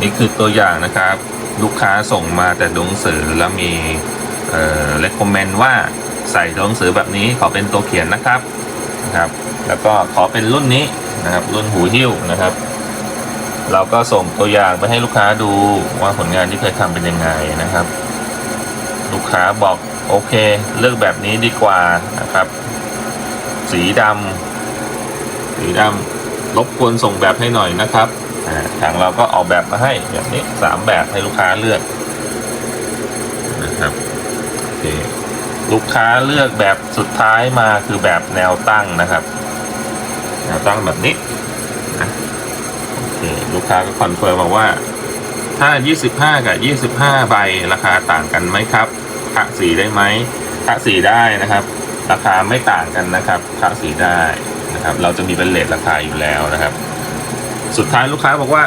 นี่คือตัวอย่างนะครับ ลูกค้าส่งมาแต่ตัวหนังสือแล้วมีเอ่อเลคคอมเมนต์ว่าใส่ตัวหนังสือแบบนี้ขอเป็นตัวเขียนนะครับนะครับ แล้วก็ขอเป็นรุ่นนี้นะครับ รุ่นหูหิ้วนะครับ เราก็ส่งตัวอย่างไปให้ลูกค้าดูว่าผลงานที่เคยทำเป็นยังไงนะครับ ลูกค้าบอกโอเค เลือกแบบนี้ดีกว่านะครับ สีดำสีดำรบกวนส่งแบบให้หน่อยนะครับ ทางเราก็ออกแบบมาให้แบบนี้สามแบบให้ลูกค้าเลือกนะครับโอเคลูกค้าเลือกแบบสุดท้ายมาคือแบบแนวตั้งนะครับ แนวตั้งแบบนี้นะโอเคลูกค้าก็คอนเฟิร์มมาว่าถ้า 25 กับ 25 ใบราคาต่างกันไหมครับคะสีได้ไหมคะสีได้นะครับ ราคาไม่ต่างกันนะครับคะสีได้นะครับ เราจะมีเป็นเลทราคาอยู่แล้วนะครับ สุดท้ายลูกค้าบอกว่า